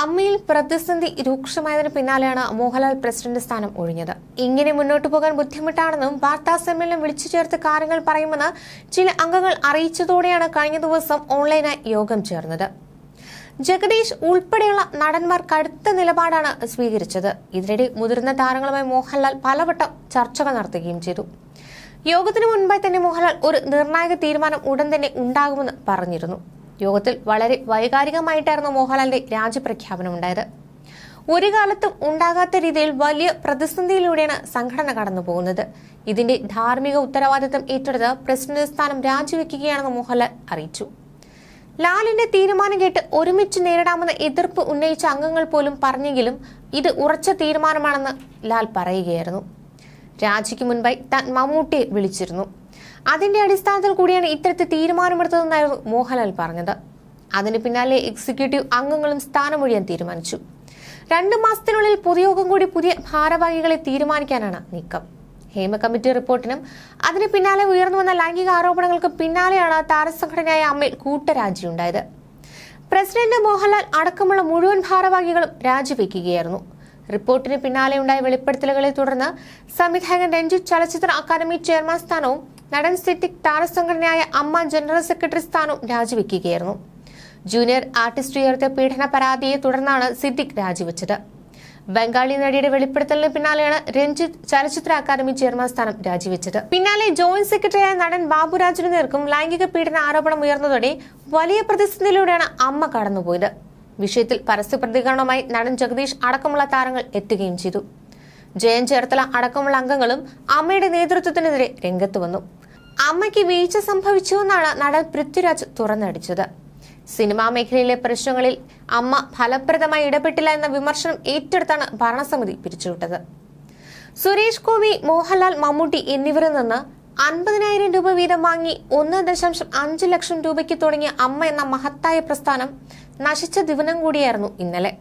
അമ്മയിൽ പ്രതിസന്ധി രൂക്ഷമായതിനു പിന്നാലെയാണ് മോഹൻലാൽ പ്രസിഡന്റ് സ്ഥാനം ഒഴിഞ്ഞത്. ഇങ്ങനെ മുന്നോട്ടു പോകാൻ ബുദ്ധിമുട്ടാണെന്നും വാർത്താ സമ്മേളനം വിളിച്ചു ചേർത്ത് കാര്യങ്ങൾ പറയുമെന്ന് ചില അംഗങ്ങൾ അറിയിച്ചതോടെയാണ് കഴിഞ്ഞ ദിവസം ഓൺലൈനായി യോഗം ചേർന്നത്. ജഗദീഷ് ഉൾപ്പെടെയുള്ള നടന്മാർ കടുത്ത നിലപാടാണ് സ്വീകരിച്ചത്. ഇതിനിടെ മുതിർന്ന താരങ്ങളുമായി മോഹൻലാൽ പലവട്ടം ചർച്ചകൾ നടത്തുകയും ചെയ്തു. യോഗത്തിന് മുൻപായി തന്നെ മോഹൻലാൽ ഒരു നിർണായക തീരുമാനം ഉടൻ തന്നെ ഉണ്ടാകുമെന്ന് പറഞ്ഞിരുന്നു. യോഗത്തിൽ വളരെ വൈകാരികമായിട്ടായിരുന്നു മോഹൻലാലിന്റെ രാജ്യപ്രഖ്യാപനം ഉണ്ടായത്. ഒരു കാലത്തും ഉണ്ടാകാത്ത രീതിയിൽ വലിയ പ്രതിസന്ധിയിലൂടെയാണ് സംഘടന കടന്നു പോകുന്നത്. ഇതിന്റെ ധാർമ്മിക ഉത്തരവാദിത്തം ഏറ്റെടുത്ത് പ്രസിഡന്റ് സ്ഥാനം രാജിവെക്കുകയാണെന്ന് മോഹൻലാൽ അറിയിച്ചു. ലാലിന്റെ തീരുമാനം കേട്ട് ഒരുമിച്ച് നേരിടാമെന്ന എതിർപ്പ് ഉന്നയിച്ച അംഗങ്ങൾ പോലും പറഞ്ഞെങ്കിലും ഇത് ഉറച്ച തീരുമാനമാണെന്ന് ലാൽ പറയുകയായിരുന്നു. രാജിക്ക് മുൻപായി താൻ മമ്മൂട്ടിയെ വിളിച്ചിരുന്നു. അതിന്റെ അടിസ്ഥാനത്തിൽ കൂടിയാണ് ഇത്തരത്തിൽ തീരുമാനമെടുത്തതെന്നായിരുന്നു മോഹൻലാൽ പറഞ്ഞത്. അതിന് പിന്നാലെ എക്സിക്യൂട്ടീവ് അംഗങ്ങളും സ്ഥാനമൊഴിയാൻ തീരുമാനിച്ചു. രണ്ടു മാസത്തിനുള്ളിൽ പൊതുയോഗം കൂടി പുതിയ ഭാരവാഹികളെ തീരുമാനിക്കാനാണ് നീക്കം. ഹേമ കമ്മിറ്റി റിപ്പോർട്ടിനും അതിന് പിന്നാലെ ഉയർന്നു വന്ന ലൈംഗിക ആരോപണങ്ങൾക്ക് പിന്നാലെയാണ് താരസംഘടനയായ അമ്മയിൽ കൂട്ടരാജിയുണ്ടായത്. പ്രസിഡന്റ് മോഹൻലാൽ അടക്കമുള്ള മുഴുവൻ ഭാരവാഹികളും രാജിവെക്കുകയായിരുന്നു. റിപ്പോർട്ടിന് പിന്നാലെ ഉണ്ടായ വെളിപ്പെടുത്തലുകളെ തുടർന്ന് സംവിധായകൻ രഞ്ജിത്ത് ചലച്ചിത്ര അക്കാദമി ചെയർമാൻ സ്ഥാനവും നടൻ സിറ്റിക് താരസംഘടനയായ അമ്മ ജനറൽ സെക്രട്ടറി സ്ഥാനവും രാജിവെക്കുകയായിരുന്നു. ജൂനിയർ ആർട്ടിസ്റ്റ് ഉയർത്തിയ പീഡന പരാതിയെ തുടർന്നാണ് സിദ്ദിഖ് രാജിവെച്ചത്. ബംഗാളി നടിയുടെ വെളിപ്പെടുത്തലിന് പിന്നാലെയാണ് രഞ്ജിത്ത് ചലച്ചിത്ര അക്കാദമി ചെയർമാൻ സ്ഥാനം രാജിവെച്ചത്. പിന്നാലെ ജോയിന്റ് സെക്രട്ടറിയായ നടൻ ബാബുരാജിനു നേർക്കും ലൈംഗിക പീഡന ആരോപണം ഉയർന്നതോടെ വലിയ പ്രതിസന്ധിയിലൂടെയാണ് അമ്മ കടന്നുപോയത്. വിഷയത്തിൽ പരസ്യ പ്രതികരണവുമായി നടൻ ജഗദീഷ് അടക്കമുള്ള താരങ്ങൾ എത്തുകയും ചെയ്തു. ജയൻ ചേർത്തല അടക്കമുള്ള അംഗങ്ങളും അമ്മയുടെ നേതൃത്വത്തിനെതിരെ രംഗത്ത് വന്നു. അമ്മയ്ക്ക് വീഴ്ച സംഭവിച്ചു എന്നാണ് നടൻ പൃഥ്വിരാജ് തുറന്നടിച്ചത്. സിനിമാ മേഖലയിലെ പ്രശ്നങ്ങളിൽ അമ്മ ഫലപ്രദമായി ഇടപെട്ടില്ല എന്ന വിമർശനം ഏറ്റെടുത്താണ് ഭരണസമിതി പിരിച്ചുവിട്ടത്. സുരേഷ് ഗോപി മോഹൻലാൽ മമ്മൂട്ടി എന്നിവരിൽ നിന്ന് അൻപതിനായിരം രൂപ വീതം വാങ്ങി ഒന്ന് ദശാംശം അഞ്ച് ലക്ഷം രൂപയ്ക്ക് തുടങ്ങിയ അമ്മ എന്ന മഹത്തായ പ്രസ്ഥാനം നശിച്ച ദിവനം കൂടിയായിരുന്നു ഇന്നലെ.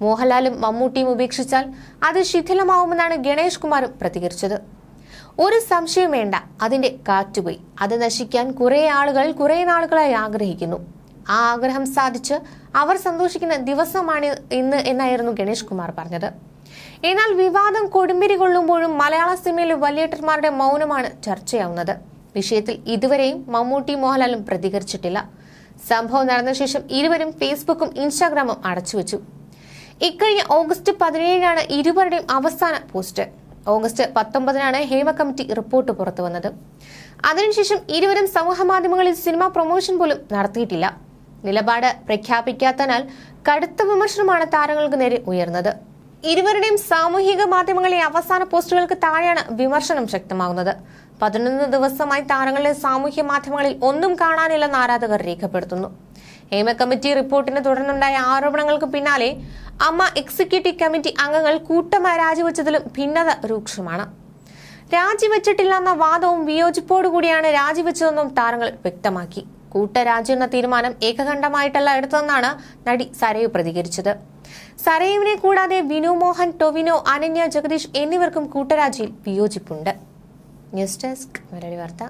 മോഹൻലാലും മമ്മൂട്ടിയും ഉപേക്ഷിച്ചാൽ അത് ശിഥിലമാവുമെന്നാണ് ഗണേഷ് കുമാറും പ്രതികരിച്ചത്. ഒരു സംശയം വേണ്ട. അതിന്റെ കാറ്റുപോയി. അത് നശിക്കാൻ കുറെ ആളുകൾ കുറെ നാളുകളായി ആഗ്രഹിക്കുന്നു. ആ ആഗ്രഹം സാധിച്ച് അവർ സന്തോഷിക്കുന്ന ദിവസമാണ് ഇന്ന് എന്നായിരുന്നു ഗണേഷ് കുമാർ പറഞ്ഞത്. എന്നാൽ വിവാദം കൊടുമ്പിരി കൊള്ളുമ്പോഴും മലയാള സിനിമയിലെ വലിയേട്ടന്മാരുടെ മൗനമാണ് ചർച്ചയാവുന്നത്. വിഷയത്തിൽ ഇതുവരെയും മമ്മൂട്ടി മോഹൻലാലും പ്രതികരിച്ചിട്ടില്ല. സംഭവം നടന്ന ശേഷം ഇരുവരും ഫേസ്ബുക്കും ഇൻസ്റ്റാഗ്രാമും അടച്ചുവെച്ചു. ഇക്കഴിഞ്ഞ ഓഗസ്റ്റ് പതിനേഴിനാണ് ഇരുവരുടെയും അവസാന പോസ്റ്റ്. ഓഗസ്റ്റ് പത്തൊമ്പതിനാണ് ഹേമ കമ്മിറ്റി റിപ്പോർട്ട് പുറത്തു വന്നത്. അതിനുശേഷം ഇരുവരും സമൂഹ മാധ്യമങ്ങളിൽ സിനിമ പ്രൊമോഷൻ പോലും നടത്തിയിട്ടില്ല. നിലപാട് പ്രഖ്യാപിക്കാത്തതിനാൽ കടുത്ത വിമർശനമാണ് താരങ്ങൾക്ക് നേരെ ഉയർന്നത്. ഇരുവരുടെയും സാമൂഹിക മാധ്യമങ്ങളിലെ അവസാന പോസ്റ്റുകൾക്ക് താഴെയാണ് വിമർശനം ശക്തമാകുന്നത് പതിനൊന്ന് ദിവസമായി താരങ്ങളുടെ സാമൂഹ്യ മാധ്യമങ്ങളിൽ ഒന്നും കാണാനില്ലെന്ന് ആരാധകർ രേഖപ്പെടുത്തുന്നു. ഏമ കമ്മിറ്റി റിപ്പോർട്ടിനെ തുടർന്നുണ്ടായ ആരോപണങ്ങൾക്ക് പിന്നാലെ അമ്മ എക്സിക്യൂട്ടീവ് കമ്മിറ്റി അംഗങ്ങൾ കൂട്ടമായി രാജിവെച്ചതിലും ഭിന്നത രൂക്ഷമാണ്. രാജിവെച്ചിട്ടില്ലെന്ന വാദവും വിയോജിപ്പോടുകൂടിയാണ് രാജിവെച്ചതെന്നും താരങ്ങൾ വ്യക്തമാക്കി. കൂട്ടരാജി എന്ന തീരുമാനം ഏകകണ്ഠമായിട്ടല്ല എടുത്തതെന്നാണ് നടി സരയു പ്രതികരിച്ചത്. സരയുവിനെ കൂടാതെ വിനു മോഹൻ ടൊവിനോ അനന്യ ജഗദീഷ് എന്നിവർക്കും കൂട്ടരാജിയിൽ വിയോജിപ്പുണ്ട്. ന്യൂസ് ഡെസ്ക് വാർത്ത.